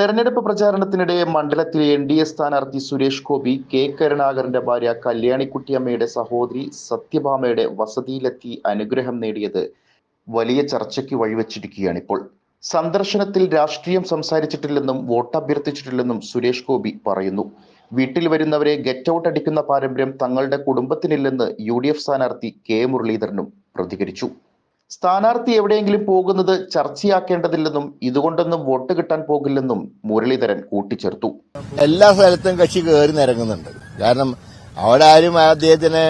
തെരഞ്ഞെടുപ്പ് പ്രചാരണത്തിനിടെ മണ്ഡലത്തിലെ N D A സ്ഥാനാർത്ഥി സുരേഷ് ഗോപി കെ കരുണാകരന്റെ ഭാര്യ കല്യാണിക്കുട്ടിയമ്മയുടെ സഹോദരി സത്യഭാമയുടെ വസതിയിലെത്തി അനുഗ്രഹം നേടിയത് വലിയ ചർച്ചയ്ക്ക് വഴിവെച്ചിരിക്കുകയാണിപ്പോൾ. സന്ദർശനത്തിൽ രാഷ്ട്രീയം സംസാരിച്ചിട്ടില്ലെന്നും വോട്ട് അഭ്യർത്ഥിച്ചിട്ടില്ലെന്നും സുരേഷ് ഗോപി പറയുന്നു. വീട്ടിൽ വരുന്നവരെ ഗെറ്റ് ഔട്ട് അടിക്കുന്ന പാരമ്പര്യം തങ്ങളുടെ കുടുംബത്തിനില്ലെന്ന് യു ഡി എഫ് സ്ഥാനാർത്ഥി കെ മുരളീധരനും പ്രതികരിച്ചു. സ്ഥാനാർത്ഥി എവിടെയെങ്കിലും പോകുന്നത് ചർച്ചയാക്കേണ്ടതില്ലെന്നും ഇതുകൊണ്ടൊന്നും വോട്ട് കിട്ടാൻ പോകില്ലെന്നും മുരളീധരൻ കൂട്ടിച്ചേർത്തു. എല്ലാ സ്ഥലത്തും കക്ഷി കയറി നിരങ്ങുന്നുണ്ട്. കാരണം അവിടെ ആരും അദ്ദേഹത്തിന്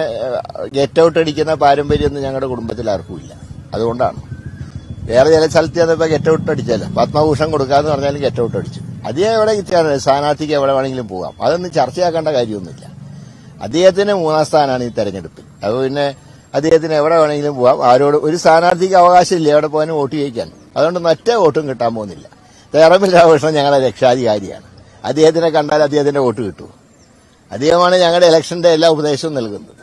ഗെറ്റ് ഔട്ട് അടിക്കുന്ന പാരമ്പര്യമൊന്നും ഞങ്ങളുടെ കുടുംബത്തിൽ ആർക്കും ഇല്ല. അതുകൊണ്ടാണ്. വേറെ ചില സ്ഥലത്ത് ചെന്നപ്പോ ഗെറ്റ് ഔട്ട് അടിച്ചല്ലോ പത്മഭൂഷൺ കൊടുക്കാന്ന് പറഞ്ഞാലും ഗെറ്റ് ഔട്ട് അടിച്ചു. അദ്ദേഹം എവിടെ സ്ഥാനാർത്ഥിക്ക് എവിടെ വേണമെങ്കിലും പോകാം. അതൊന്നും ചർച്ചയാക്കേണ്ട കാര്യമൊന്നുമില്ല. അദ്ദേഹത്തിന് മൂന്നാം സ്ഥാനമാണ് ഈ തെരഞ്ഞെടുപ്പിൽ. അത് പിന്നെ അദ്ദേഹത്തിന് എവിടെ വേണമെങ്കിലും പോവാം. ആരോട് ഒരു സ്ഥാനാർത്ഥിക്ക് അവകാശമില്ല എവിടെ പോകാനും വോട്ട് ചെയ്യിക്കാൻ അതുകൊണ്ട് മറ്റേ വോട്ടും കിട്ടാൻ പോകുന്നില്ല. തേറമ്പിൽ രാമകൃഷ്ണൻ ഞങ്ങളുടെ രക്ഷാധികാരിയാണ്. അദ്ദേഹത്തിനെ കണ്ടാൽ അദ്ദേഹത്തിന്റെ വോട്ട് കിട്ടും അദ്ദേഹമാണ് ഞങ്ങളുടെ ഇലക്ഷന്റെ എല്ലാ ഉപദേശവും നൽകുന്നത്.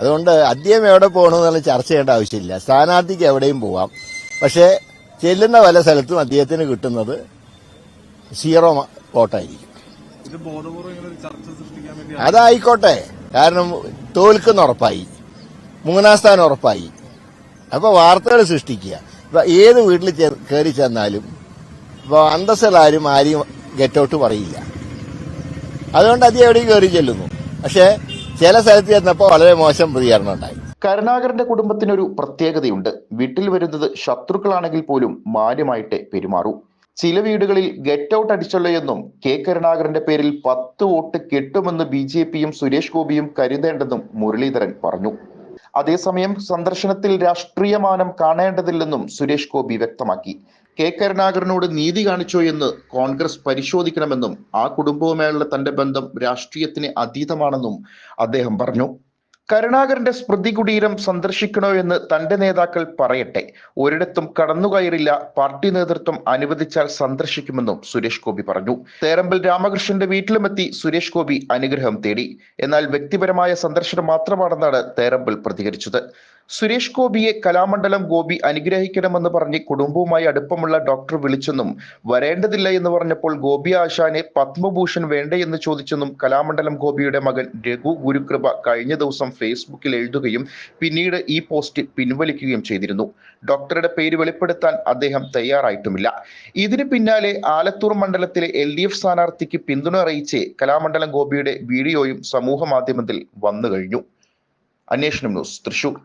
അതുകൊണ്ട് അദ്ദേഹം എവിടെ പോകണമെന്നുള്ള ചർച്ച ചെയ്യേണ്ട ആവശ്യമില്ല. സ്ഥാനാർത്ഥിക്ക് എവിടെയും പോവാം. പക്ഷേ ചെല്ലുന്ന പല സ്ഥലത്തും അദ്ദേഹത്തിന് കിട്ടുന്നത് സീറോ വോട്ടായിരിക്കും. അതായിക്കോട്ടെ. കാരണം തോൽക്കുന്ന ഉറപ്പായി. മൂന്നാം സ്ഥാനം ഉറപ്പായി. അപ്പൊ വാർത്തകൾ സൃഷ്ടിക്കുക. ഇപ്പൊ ഏത് വീട്ടിൽ കയറി ചെന്നാലും ഇപ്പൊ അന്തസ്സിലാരും ആരെയും ഗെറ്റ് ഔട്ട് പറയില്ല. അതുകൊണ്ട് അത് എവിടെയും കയറി ചെല്ലുന്നു. പക്ഷേ ചില സ്ഥലത്ത് ചെന്നപ്പോൾ വളരെ മോശം പ്രതികരണം ഉണ്ടായി. കരുണാകരന്റെ കുടുംബത്തിനൊരു പ്രത്യേകതയുണ്ട്. വീട്ടിൽ വരുന്നത് ശത്രുക്കളാണെങ്കിൽ പോലും മാന്യമായിട്ടേ പെരുമാറൂ. ചില വീടുകളിൽ ഗെറ്റ് ഔട്ട് അടിച്ചല്ലോ എന്നും കെ കരുണാകരന്റെ പേരിൽ പത്ത് വോട്ട് കിട്ടുമെന്ന് ബി ജെ പിയും സുരേഷ് ഗോപിയും കരുതേണ്ടെന്നും മുരളീധരൻ പറഞ്ഞു. അതേസമയം സന്ദർശനത്തിൽ രാഷ്ട്രീയമാനം കാണേണ്ടതില്ലെന്നും സുരേഷ് ഗോപി വ്യക്തമാക്കി. കെ. കരുണാകരനോട് നീതി കാണിച്ചോ എന്ന് കോൺഗ്രസ് പരിശോധിക്കണമെന്നും ആ കുടുംബവുമായുള്ള തന്റെ ബന്ധം രാഷ്ട്രീയത്തിന് അതീതമാണെന്നും അദ്ദേഹം പറഞ്ഞു. കരുണാകരന്റെ സ്മൃതി കുടീരം സന്ദർശിക്കണോ എന്ന് തന്റെ നേതാക്കൾ പറയട്ടെ. ഒരിടത്തും കടന്നുകയറില്ല. പാർട്ടി നേതൃത്വം അനുവദിച്ചാൽ സന്ദർശിക്കുമെന്നും സുരേഷ് ഗോപി പറഞ്ഞു. തേരമ്പൽ രാമകൃഷ്ണന്റെ വീട്ടിലുമെത്തി സുരേഷ് ഗോപി അനുഗ്രഹം തേടി. എന്നാൽ വ്യക്തിപരമായ സന്ദർശനം മാത്രമാണെന്നാണ് തേരമ്പൽ പ്രതികരിച്ചത്. സുരേഷ് ഗോപിയെ കലാമണ്ഡലം ഗോപി അനുഗ്രഹിക്കണമെന്ന് പറഞ്ഞ് കുടുംബവുമായി അടുപ്പമുള്ള ഡോക്ടർ വിളിച്ചെന്നും വരേണ്ടതില്ല എന്ന് പറഞ്ഞപ്പോൾ ഗോപി ആശാനെ പത്മഭൂഷൺ വേണ്ടയെന്ന് ചോദിച്ചെന്നും കലാമണ്ഡലം ഗോപിയുടെ മകൻ രഘു ഗുരുകൃപ കഴിഞ്ഞ ദിവസം ഫേസ്ബുക്കിൽ എഴുതുകയും പിന്നീട് ഈ പോസ്റ്റ് പിൻവലിക്കുകയും ചെയ്തിരുന്നു. ഡോക്ടറുടെ പേര് വെളിപ്പെടുത്താൻ അദ്ദേഹം തയ്യാറായിട്ടുമില്ല. ഇതിന് പിന്നാലെ ആലത്തൂർ മണ്ഡലത്തിലെ എൽ ഡി എഫ് സ്ഥാനാർത്ഥിക്ക് പിന്തുണ അറിയിച്ച് കലാമണ്ഡലം ഗോപിയുടെ വീഡിയോയും സമൂഹ മാധ്യമത്തിൽ വന്നു കഴിഞ്ഞു. അന്വേഷണം ന്യൂസ് തൃശൂർ.